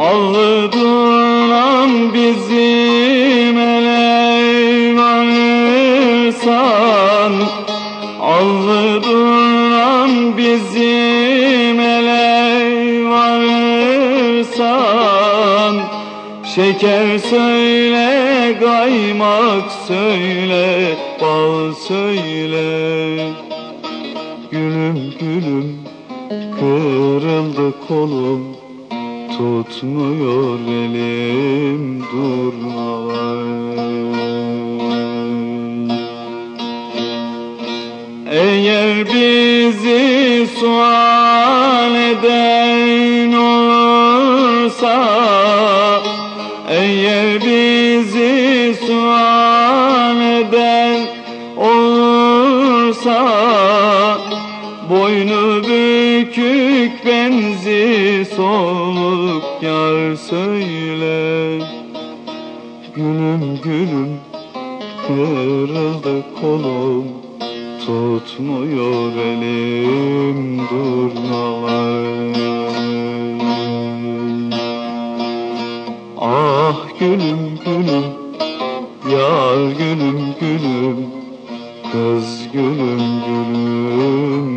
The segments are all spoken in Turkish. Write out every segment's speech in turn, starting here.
Allı duran bizim ele varırsan Allı duran bizim ele varırsan Şeker söyle, kaymak söyle, bal söyle. Gülüm gülüm kırıldı kolum Tutmuyor elim durmalar. Eğer bizi sual eden olursa Eğer bizi sual eden olursa Boynu bükük benzi soluk yar söyle Gülüm gülüm kırıldı kolum Tutmuyor elim durnalar Ah gülüm gülüm Yar gülüm gülüm Kız gülüm gülüm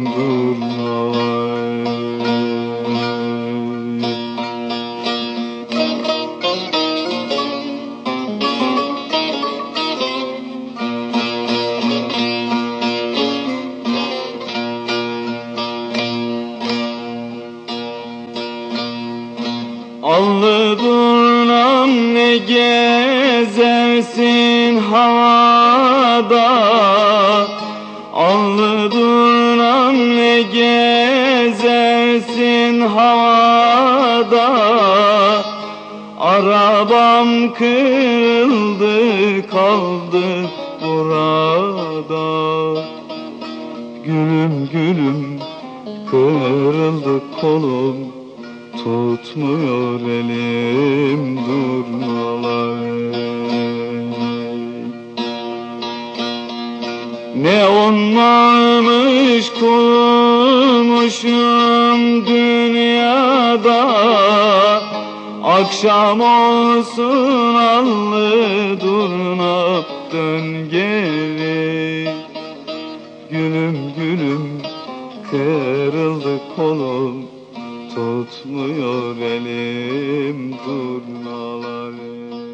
Allı durnam ne gezersin havada? Allı durnam ne gezersin havada? Arabam kırıldı kaldı burada. Gülüm gülüm kırıldı kolum Tutmuyor elim durmalar. Ne onlarmış kurmuşum dünyada Akşam olsun allı durna dön geri. Gülüm gülüm kırıldı kolum Tutmuyor elim durnaları